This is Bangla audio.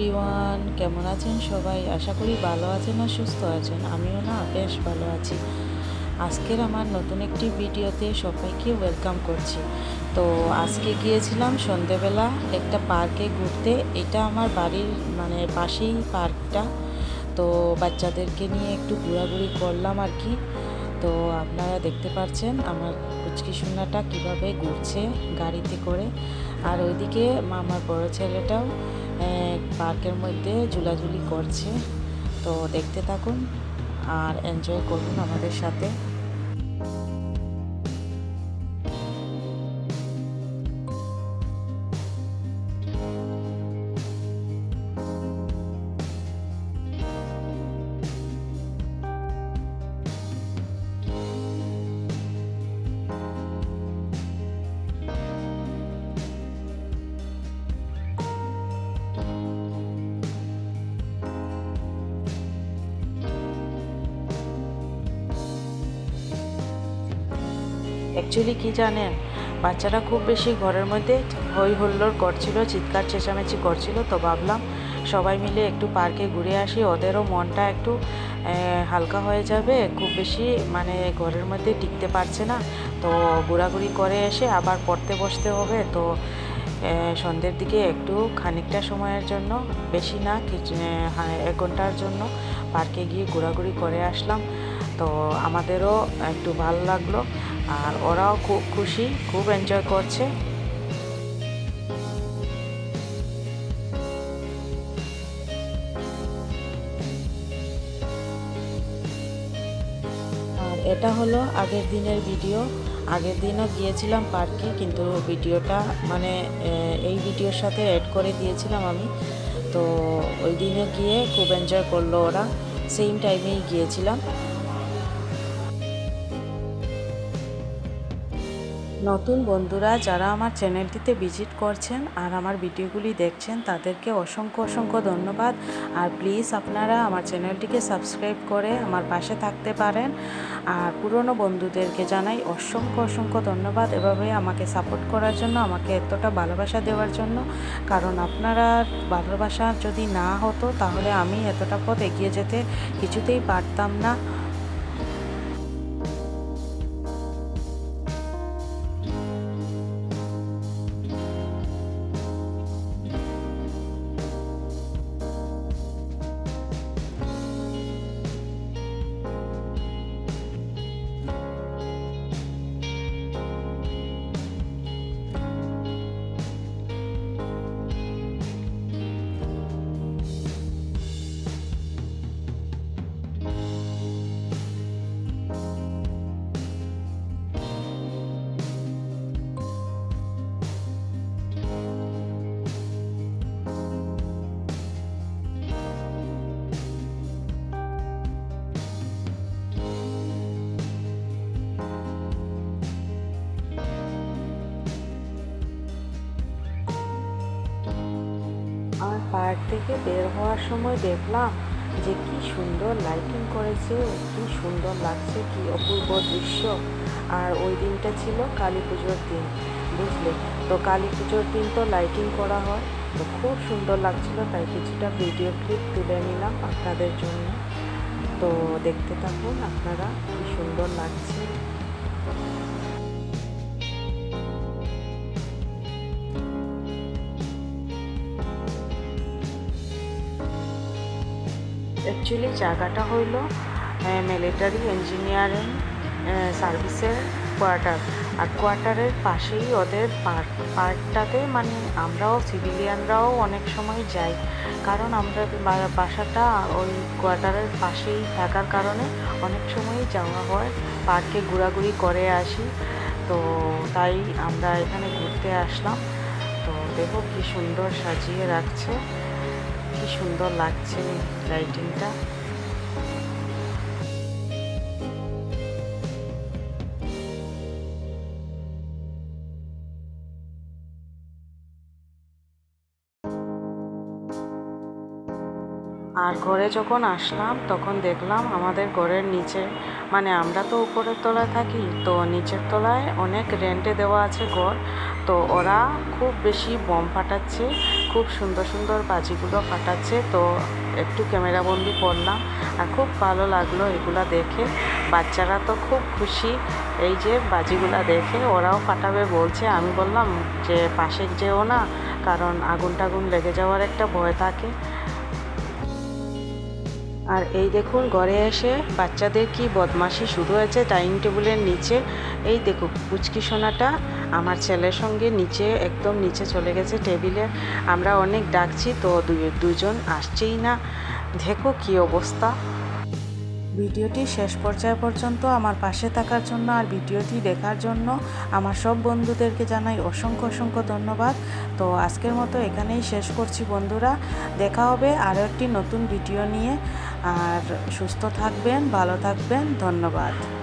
এভরিওয়ান কেমন আছেন সবাই? আশা করি ভালো আছেন আর সুস্থ আছেন। আমিও না বেশ ভালো আছি। আজকের আমার নতুন একটি ভিডিওতে সবাইকে ওয়েলকাম করছি। তো আজকে গিয়েছিলাম সন্ধেবেলা একটা পার্কে ঘুরতে। এটা আমার বাড়ির মানে পাশেই পার্কটা তো বাচ্চাদেরকে নিয়ে একটু ঘোরাঘুরি করলাম আর কি। তো আপনারা দেখতে পাচ্ছেন আমার কুচকি সোনাটা কীভাবে ঘুরছে গাড়িতে করে। আর ওইদিকে আমার বড় ছেলেটাও পার্কের মধ্যে ঝুলাঝুলি করছে। তো দেখতে থাকুন আর এনজয় করুন আমাদের সাথে। অ্যাকচুয়ালি কি জানেন? বাচ্চারা খুব বেশি ঘরের মধ্যে হই হুল্লোড় করছিল, চিৎকার, চেঁচামেচি করছিল, তো ভাবলাম সবাই মিলে একটু পার্কে ঘুরে আসি। ওদেরও মনটা একটু হালকা হয়ে যাবে, খুব বেশি মানে ঘরের মধ্যে টিকতে পারছে না। তো ঘোরাঘুরি করে এসে আবার পড়তে বসতে হবে, তো সন্ধ্যের দিকে একটু খানিকটা সময়ের জন্য, বেশি না কিছু এক ঘণ্টার জন্য পার্কে গিয়ে ঘোরাঘুরি করে আসলাম। তো আমাদেরও একটু ভালো লাগল। আর ওরাও খুব খুশি, খুব এনজয় করছে। আর এটা হলো আগের দিনের ভিডিও আগের দিনও গিয়েছিলাম পার্কে, কিন্তু ভিডিওটা মানে এই ভিডিওর সাথে অ্যাড করে দিয়েছিলাম আমি। তো ওই দিনে গিয়ে খুব এনজয় করল ওরা। সেম টাইমেই গিয়েছিলাম। নতুন বন্ধুরা যারা আমার চ্যানেলটিতে ভিজিট করছেন আর আমার ভিডিওগুলি দেখছেন, তাদেরকে অসংখ্য অসংখ্য ধন্যবাদ। আর প্লিজ আপনারা আমার চ্যানেলটিকে সাবস্ক্রাইব করে আমার পাশে থাকতে পারেন। আর পুরনো বন্ধুদেরকে জানাই অসংখ্য অসংখ্য ধন্যবাদ এভাবে আমাকে সাপোর্ট করার জন্য, আমাকে এতটা ভালোবাসা দেওয়ার জন্য। কারণ আপনারা ভালোবাসা যদি না হতো, তাহলে আমি এতটা পথ এগিয়ে যেতে কিছুতেই পারতাম না। পার্ক থেকে বের হওয়ার সময় দেখলাম যে কি সুন্দর লাইটিং করেছে, কি সুন্দর লাগছে, কি অপূর্ব দৃশ্য। আর ওই দিনটা ছিল কালী পুজোর দিন, বুঝলে? তো কালী পুজোর দিন তো লাইটিং করা হয়, তো খুব সুন্দর লাগছিল, তাই কিছুটা ভিডিও ক্লিপ তুলে নিলাম আপনাদের জন্য। তো দেখতে থাকুন আপনারা কি সুন্দর লাগছে। অ্যাকচুয়ালি জায়গাটা হইল মিলিটারি ইঞ্জিনিয়ারিং সার্ভিসের কোয়ার্টার আর কোয়ার্টারের পাশেই ওদের পার্ক পার্কটাতে মানে আমরাও সিভিলিয়ানরাও অনেক সময় যাই। কারণ আমরা বাসাটা ওই কোয়ার্টারের পাশেই থাকার কারণে অনেক সময়ই যাওয়া হয় পার্কে ঘোরাঘুরি করে আসি। তো তাই আমরা এখানে ঘুরতে আসলাম। তো দেখো কি সুন্দর সাজিয়ে রাখছে। সুন্দর লাগছে লাইটিংটা আর ঘরে যখন আসলাম, তখন দেখলাম আমাদের ঘরের নিচে মানে আমরা তো উপরের তলায় থাকি, তো নিচের তলায় অনেক রেন্টে দেওয়া আছে ঘর, তো ওরা খুব বেশি বম ফাটাচ্ছে। খুব সুন্দর সুন্দর বাজিগুলো ফাটাচ্ছে, তো একটু ক্যামেরাবন্দি করলাম। আর খুব ভালো লাগল এগুলা দেখে। বাচ্চারা তো খুব খুশি এই যে বাজিগুলা দেখে। ওরাও ফাটাবে বলছে। আমি বললাম যে পাশে যেও না, কারণ আগুন টাগুন লেগে যাওয়ার একটা ভয় থাকে। আর এই দেখুন, ঘরে এসে বাচ্চাদের কি বদমাশি শুরু হয়েছে ডাইনিং টেবিলের নিচে। এই দেখো কুচকি সোনাটা আমার ছেলের সঙ্গে নিচে, একদম নিচে চলে গেছে টেবিলে। আমরা অনেক ডাকছি, তো দুজন আসছেই না। দেখো কি অবস্থা। ভিডিওটি শেষ পর্যায় পর্যন্ত আমার পাশে থাকার জন্য আর ভিডিওটি দেখার জন্য আমার সব বন্ধুদেরকে জানাই অসংখ্য অসংখ্য ধন্যবাদ। তো আজকের মতো এখানেই শেষ করছি বন্ধুরা। দেখা হবে আরও একটি নতুন ভিডিও নিয়ে। আর সুস্থ থাকবেন, ভালো থাকবেন। ধন্যবাদ।